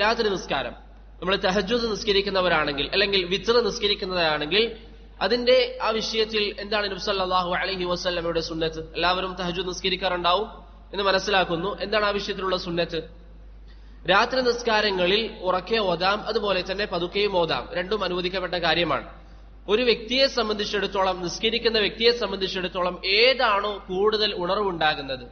രാത്രി നിസ്കാരം. നമ്മൾ തഹജുദ് നിസ്കരിക്കുന്നവരാണെങ്കിൽ അല്ലെങ്കിൽ വിത്ര നിസ്കരിക്കുന്നവരാണെങ്കിൽ അതിന്റെ ആ വിഷയത്തിൽ എന്താണ് നബ്സല്ലാഹു അലഹി വസ്ലമയുടെ സുന്നത്ത്? എല്ലാവരും തഹജുദ് നിസ്കരിക്കാറുണ്ടാവും എന്ന് മനസ്സിലാക്കുന്നു. എന്താണ് ആ വിഷയത്തിലുള്ള സുന്നത്ത്? രാത്രി നിസ്കാരങ്ങളിൽ ഉറക്കെ ഓതാം അതുപോലെ തന്നെ പതുക്കെയും ഓതാം. രണ്ടും അനുവദിക്കപ്പെട്ട കാര്യമാണ്. ഒരു വ്യക്തിയെ സംബന്ധിച്ചിടത്തോളം നിസ്കരിക്കുന്ന വ്യക്തിയെ സംബന്ധിച്ചിടത്തോളം ഏതാണോ കൂടുതൽ ഉണർവുണ്ടാകുന്നത്.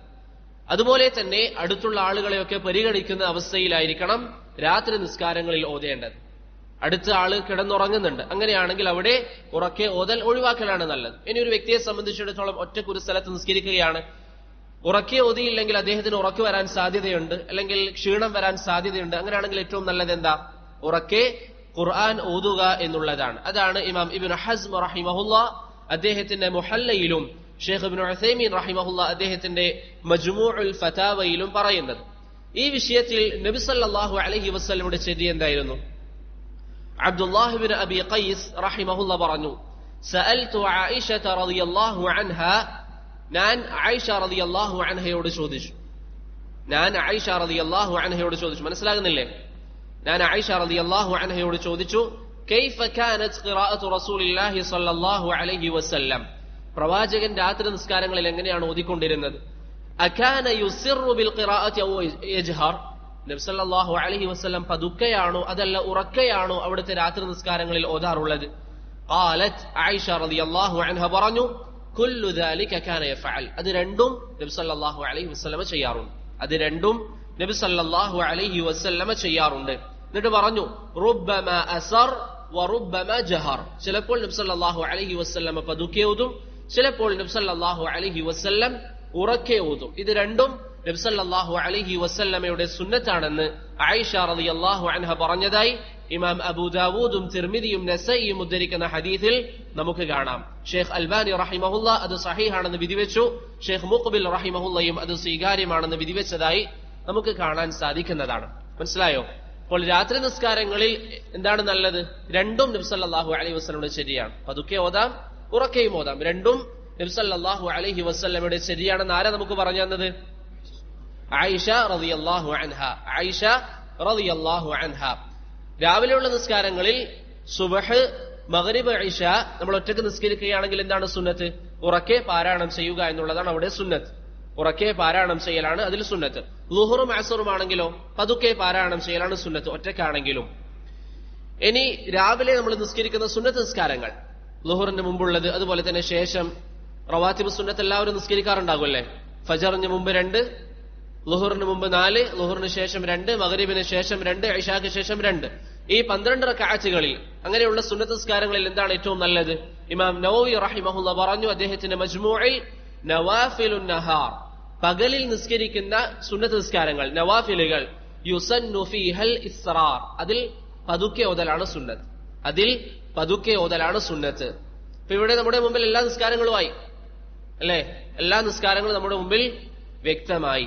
അതുപോലെ തന്നെ അടുത്തുള്ള ആളുകളെയൊക്കെ പരിഗണിക്കുന്ന അവസ്ഥയിലായിരിക്കണം. രാത്രി നിസ്കാരങ്ങളിൽ ഓതേണ്ടത്. അടുത്ത ആൾ കിടന്നുറങ്ങുന്നുണ്ട്. അങ്ങനെയാണെങ്കിൽ അവിടെ ഉറക്കെ ഓതൽ ഒഴിവാക്കലാണ് നല്ലത്. ഇനി ഒരു വ്യക്തിയെ സംബന്ധിച്ചിടത്തോളം ഒറ്റയ്ക്ക് ഒരു സ്ഥലത്ത് നിസ്കരിക്കുകയാണ്. ഉറക്കെ ഓതിയില്ലെങ്കിൽ അദ്ദേഹത്തിന് ഉറക്ക് വരാൻ സാധ്യതയുണ്ട്. അല്ലെങ്കിൽ ക്ഷീണം വരാൻ സാധ്യതയുണ്ട്. അങ്ങനെയാണെങ്കിൽ ഏറ്റവും നല്ലത് എന്താ? ഉറക്കെ ഖുർആൻ ഓതുക എന്നുള്ളതാണ്. അതാണ് ഇമാം ഇബിൻ ഹസ്മ റഹിമഹുല്ല അദ്ദേഹത്തിന്റെ മുഹല്ലയിലും ഷെയ്ഖ് ഇബിൻ റഹിമഹുല്ല അദ്ദേഹത്തിന്റെ മജ്മൂഉൽ ഫതാവയിലും പറയുന്നത്. ഈ വിഷയത്തിൽ നബി സല്ലല്ലാഹു അലൈഹി വസല്ലമയുടെ ചെടി എന്തായിരുന്നു അബ്ദുല്ലാഹിബിൻ അബി ഖൈസ് റഹിമഹുല്ല പറഞ്ഞു സഅൽതു ആയിഷത റളിയല്ലാഹു അൻഹ ഞാൻ ആയിഷ റളിയല്ലാഹു അൻഹയോട് ചോദിച്ചു ഞാൻ ആയിഷ റളിയല്ലാഹു അൻഹയോട് ചോദിച്ചു മനസ്സിലാകുന്നില്ലേ ഞാൻ ആയിഷ റളിയല്ലാഹു അൻഹയോട് ചോദിച്ചു كيف كانت قراءة رسول الله صلى الله عليه وسلم പ്രവാചകൻ രാത്രി നിസ്കാരങ്ങളിൽ എങ്ങനെയാണ് ഓതിക്കൊണ്ടിരുന്നത് അക്കാന യുസിറു ബിൽ ഖിറാഅത്തി ഔ യജ്ഹർ നബി സല്ലല്ലാഹു അലൈഹി വസല്ലം പതുക്കെയാണോ അതല്ല ഉറക്കെയാണോ അവിടുത്തെ രാത്രി നിസ്കാരങ്ങളിൽ ഓതാറുള്ളത് قالت ആയിഷ റളിയല്ലാഹു അൻഹ പറഞ്ഞു കുല്ലു ذلك كان يفعل അത് രണ്ടും നബി സല്ലല്ലാഹു അലൈഹി വസല്ലമ ചെയ്യാറുണ്ട് അത് രണ്ടും നബി സല്ലല്ലാഹു അലൈഹി വസല്ലമ ചെയ്യാറുണ്ട് എന്നിട്ട് പറഞ്ഞു റുബ്ബമ അസർ വറുബ്ബമ ജഹർ ചിലപ്പോൾ നബി സല്ലല്ലാഹു അലൈഹി വസല്ലമ പതുക്കെ ഓതും ചിലപ്പോൾ നബി സല്ലല്ലാഹു അലൈഹി വസല്ലം ഉറക്കെ ഓതും ഇത് രണ്ടും നബ്സല്ലാഹു അലഹി വസല്ലമയുടെ സുന്നത്താണെന്ന് ആയിഷ റളിയല്ലാഹു അൻഹ പറഞ്ഞതായി ഇമാം അബൂദാവൂദും തിർമിതിയും നസയും ഉദ്ധരിക്കുന്ന ഹദീസിൽ നമുക്ക് കാണാം. ഷെയ്ഖ് അൽബാനി റഹിമഹുല്ല അത് സഹീഹാണെന്ന് വിധിവെച്ചു. ഷെയ്ഖ് മുഖബിൽ റഹിമഹുല്ലയും അത് സ്വീകാര്യമാണെന്ന് വിധിവെച്ചതായി നമുക്ക് കാണാൻ സാധിക്കുന്നതാണ്. മനസ്സിലായോ? അപ്പോൾ രാത്രി നിസ്കാരങ്ങളിൽ എന്താണ് നല്ലത്? രണ്ടും നബ്സല്ലാഹു അലൈഹി വസ്ലമയുടെ ശരിയാണ്. പതുക്കെ ഓതാം ഉറക്കെയും ഓതാം. രണ്ടും നബ്സല്ലാഹു അലഹി വസ്ല്ലമയുടെ ശരിയാണെന്ന് ആരാ നമുക്ക് പറഞ്ഞു തന്നത്? ആയിഷ റളിയല്ലാഹു അൻഹ. ആയിഷ റളിയല്ലാഹു അൻഹ. രാവിലെയുള്ള നിസ്കാരങ്ങളിൽ സുബഹ് മഗ്രിബ് ഐഷ നമ്മൾ ഒറ്റയ്ക്ക് നിസ്കരിക്കുകയാണെങ്കിൽ എന്താണ് സുന്നത്ത്? ഉറക്കെ പാരായണം ചെയ്യുക എന്നുള്ളതാണ് അവിടെ സുന്നത്ത്. ഉറക്കെ പാരായണം ചെയ്യലാണ് അതിൽ സുന്നത്ത്. ലുഹറും അസറും ആണെങ്കിലോ പതുക്കെ പാരായണം ചെയ്യലാണ് സുന്നത്ത് ഒറ്റക്കാണെങ്കിലും ഇനി രാവിലെ നമ്മൾ നിസ്കരിക്കുന്ന സുന്നത്ത് നിസ്കാരങ്ങൾ. ലുഹറിന് മുമ്പുള്ളത് അതുപോലെ തന്നെ ശേഷം റവാത്തിബ് സുന്നത്ത് എല്ലാവരും നിസ്കരിക്കാറുണ്ടാകുമല്ലേ? ഫജറിന് മുമ്പ് രണ്ട് ലുഹറിന് മുമ്പ് നാല് ലുഹറിന് ശേഷം രണ്ട് മകരീബിന് ശേഷം രണ്ട് ഐഷാക്ക് ശേഷം രണ്ട്. ഈ പന്ത്രണ്ട് റക്കാച്ചുകളിൽ അങ്ങനെയുള്ള സുന്നത്ത് നിസ്കാരങ്ങളിൽ എന്താണ് ഏറ്റവും നല്ലത്? ഇമാം നവവി റഹിമഹുല്ല പറഞ്ഞു അദ്ദേഹത്തിന്റെ മജ്മൂഇൽ നവാഫിലു നഹാർ. പകലിൽ നിസ്കരിക്കുന്ന സുന്നത്ത് നിസ്കാരങ്ങൾ നവാഫിലുകൾ യുസന്നു ഫീഹൽ ഇസ്റാർ. അതിൽ പതുക്കെ ഓതലാണ് സുന്നത്ത്. അതിൽ പതുക്കെ ഓതലാണ് സുന്നത്ത്. ഇപ്പൊ ഇവിടെ നമ്മുടെ മുമ്പിൽ എല്ലാ നിസ്കാരങ്ങളുമായി അല്ലെ? എല്ലാ നിസ്കാരങ്ങളും നമ്മുടെ മുമ്പിൽ വ്യക്തമായി.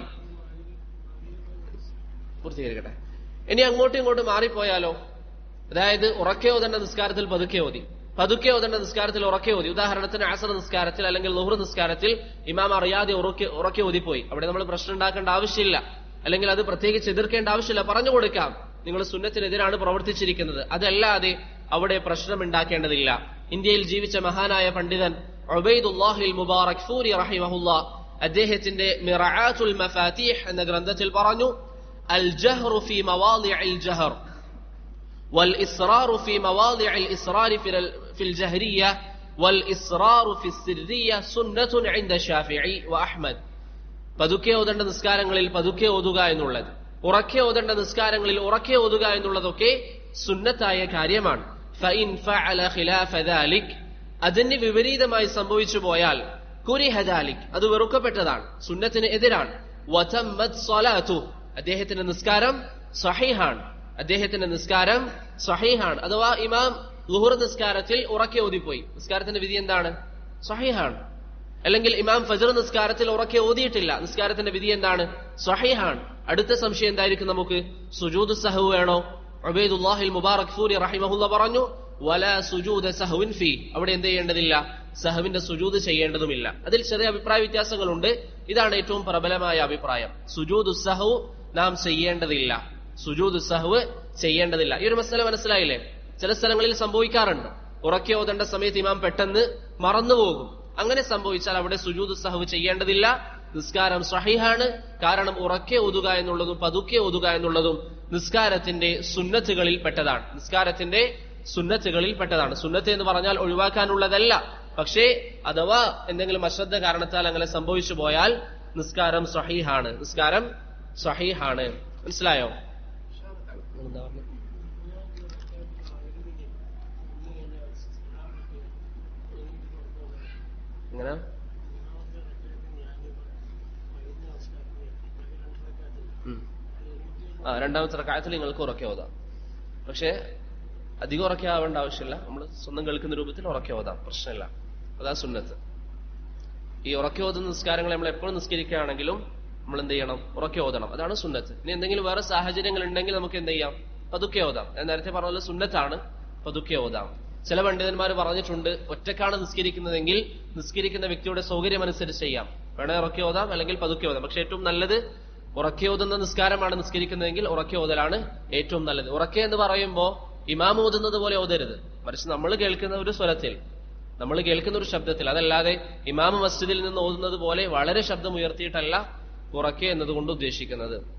പൂർത്തീകരിക്കട്ടെ. ഇനി അങ്ങോട്ടും ഇങ്ങോട്ടും മാറിപ്പോയാലോ? അതായത് ഉറക്കെ ഓതേണ്ട നിസ്കാരത്തിൽ പതുക്കെ ഓതി. പതുക്കെ ഓതേണ്ട നിസ്കാരത്തിൽ ഉറക്കെ ഓതി. ഉദാഹരണത്തിന് ആസർ നിസ്കാരത്തിൽ അല്ലെങ്കിൽ ലുഹർ നിസ്കാരത്തിൽ ഇമാം അറിയാതെ ഉറക്കെ ഉറക്കെ ഓതിപ്പോയി. അവിടെ നമ്മൾ പ്രശ്നം ഉണ്ടാക്കേണ്ട ആവശ്യമില്ല. അല്ലെങ്കിൽ അത് പ്രത്യേകിച്ച് എതിർക്കേണ്ട ആവശ്യമില്ല. പറഞ്ഞു കൊടുക്കാം. നിങ്ങൾ സുന്നത്തിനെതിരാണ് പ്രവർത്തിച്ചിരിക്കുന്നത്. അതല്ലാതെ അവിടെ പ്രശ്നം ഉണ്ടാക്കേണ്ടതില്ല. ഇന്ത്യയിൽ ജീവിച്ച മഹാനായ പണ്ഡിതൻ ഒബൈദുല്ലാഹിൽ മുബാറക് ഫൂരി റഹിമഹുല്ല അദ്ദേഹത്തിന്റെ മിറആത്തുൽ മഫാത്തീഹ് എന്ന ഗ്രന്ഥത്തിൽ പറഞ്ഞു അൽ ജഹ്റു ഫി മവാദിഇൽ ജഹർ والإصرار في مواضع الإصرار في الجهرية والإصرار في السرية سنة عند الشافعي وأحمد പതുക്കെ ഓതേണ്ട നിസ്കാരങ്ങളിൽ പതുക്കെ ഓതുക എന്നുള്ളത് ഉറക്കെ ഓതേണ്ട നിസ്കാരങ്ങളിൽ ഉറക്കെ ഓതുക എന്നുള്ളതൊക്കെ സുന്നത്തായ കാര്യമാണ് ഫഇൻ ഫഅല ഖിലാഫ ദാലിക് അതിന് വിപരീതമായി സംഭവിച്ചു പോയാൽ കുരിഹദാലിക് അത് വെറുക്കപ്പെട്ടതാണ് സുന്നത്തിന് എതിരാണ്. അദ്ദേഹത്തിന്റെ നിസ്കാരം സഹീഹാണ്. അദ്ദേഹത്തിന്റെ നിസ്കാരം സഹീഹാണ്. അഥവാ ഇമാം ലുഹുർ നിസ്കാരത്തിൽ ഉറക്കെ ഓതിപ്പോയി. നിസ്കാരത്തിന്റെ വിധി എന്താണ്? സഹീഹാണ്. അല്ലെങ്കിൽ ഇമാം ഫജർ നിസ്കാരത്തിൽ ഉറക്കെ ഓതിയിട്ടില്ല. നിസ്കാരത്തിന്റെ വിധി എന്താണ്? സഹീഹാണ്. അടുത്ത സംശയം എന്തായിരിക്കും നമുക്ക്? സുജൂദ് സഹു വേണോ? ഉബൈദുല്ലാഹിൽ മുബാറക് ഫൂരി റഹിമഹുല്ല പറഞ്ഞു വല സുജൂദ സഹുവിൻ ഫി. അവിടെ എന്ത് ചെയ്യേണ്ടതില്ല? സഹവിന്റെ സുജൂദ് ചെയ്യേണ്ടതുമില്ല. അതിൽ ചെറിയ അഭിപ്രായ വ്യത്യാസങ്ങളുണ്ട്. ഇതാണ് ഏറ്റവും പ്രബലമായ അഭിപ്രായം. സുജൂദ് സഹു നാം ചെയ്യേണ്ടതില്ല. സുജൂദ് സഹുവ് ചെയ്യേണ്ടതില്ല. ഈ ഒരു മസല മനസ്സിലായില്ലേ? ചില സ്ഥലങ്ങളിൽ സംഭവിക്കാറുണ്ട്. ഉറക്കി ഓതേണ്ട സമയത്ത് ഇമാം പെട്ടെന്ന് മറന്നുപോകും അങ്ങനെ സംഭവിച്ചാൽ അവിടെ സുജൂദ് സഹവ് ചെയ്യേണ്ടതില്ല. നിസ്കാരം സഹിഹാണ്. കാരണം ഉറക്കെ ഓതുക എന്നുള്ളതും പതുക്കെ ഓതുക എന്നുള്ളതും നിസ്കാരത്തിന്റെ സുന്നത്തുകളിൽ പെട്ടതാണ് നിസ്കാരത്തിന്റെ സുന്നത്തുകളിൽ പെട്ടതാണ് സുന്നത്ത് എന്ന് പറഞ്ഞാൽ ഒഴിവാക്കാനുള്ളതല്ല. പക്ഷേ അഥവാ എന്തെങ്കിലും അശ്രദ്ധ കാരണത്താൽ അങ്ങനെ സംഭവിച്ചു പോയാൽ നിസ്കാരം സഹീഹാണ്. നിസ്കാരം സഹീഹാണ്. മനസ്സിലായോ? എങ്ങനെ ആ രണ്ടാമത്തെ റക്കായത്തിൽ നിങ്ങൾക്ക് ഉറക്കെ ഓതാം. പക്ഷേ അധികം ഉറക്കെ ആവേണ്ട ആവശ്യമില്ല. നമ്മൾ സ്വന്തം കേൾക്കുന്ന രൂപത്തിൽ ഉറക്കെ ഓതാം. പ്രശ്നമില്ല. അതാ സുന്നത്ത്. ഈ ഉറക്കെ ഓതുന്ന നിസ്കാരങ്ങൾ നമ്മൾ എപ്പോഴും നിസ്കരിക്കുകയാണെങ്കിലും നമ്മൾ എന്ത് ചെയ്യണം? ഉറക്കെ ഓതണം. അതാണ് സുന്നത്ത്. ഇനി എന്തെങ്കിലും വേറെ സാഹചര്യങ്ങൾ ഉണ്ടെങ്കിൽ നമുക്ക് എന്ത് ചെയ്യാം? പതുക്കെ ഓതാം. ഞാൻ നേരത്തെ പറഞ്ഞ പോലെ സുന്നത്താണ്. പതുക്കെ ഓതാം. ചില പണ്ഡിതന്മാർ പറഞ്ഞിട്ടുണ്ട് ഒറ്റക്കാണ് നിസ്കരിക്കുന്നതെങ്കിൽ നിസ്കരിക്കുന്ന വ്യക്തിയുടെ സൗകര്യം അനുസരിച്ച് ചെയ്യാം. വേണേ ഉറക്കെ ഓതാം അല്ലെങ്കിൽ പതുക്കെ ഓതാം. പക്ഷെ ഏറ്റവും നല്ലത് ഉറക്കെ ഓതുന്ന നിസ്കാരമാണ് നിസ്കരിക്കുന്നതെങ്കിൽ ഉറക്കെ ഓതലാണ് ഏറ്റവും നല്ലത്. ഉറക്കെ എന്ന് പറയുമ്പോൾ ഇമാം ഓതുന്നത് പോലെ ഓതരുത്. മറിച്ച് നമ്മൾ കേൾക്കുന്ന ഒരു സ്വരത്തിൽ നമ്മൾ കേൾക്കുന്ന ഒരു ശബ്ദത്തിൽ അതല്ലാതെ ഇമാം മസ്ജിദിൽ നിന്ന് ഓതുന്നത് പോലെ വളരെ ശബ്ദം ഉയർത്തിയിട്ടല്ല ഉറക്കെ എന്നതുകൊണ്ട് ഉദ്ദേശിക്കുന്നത്.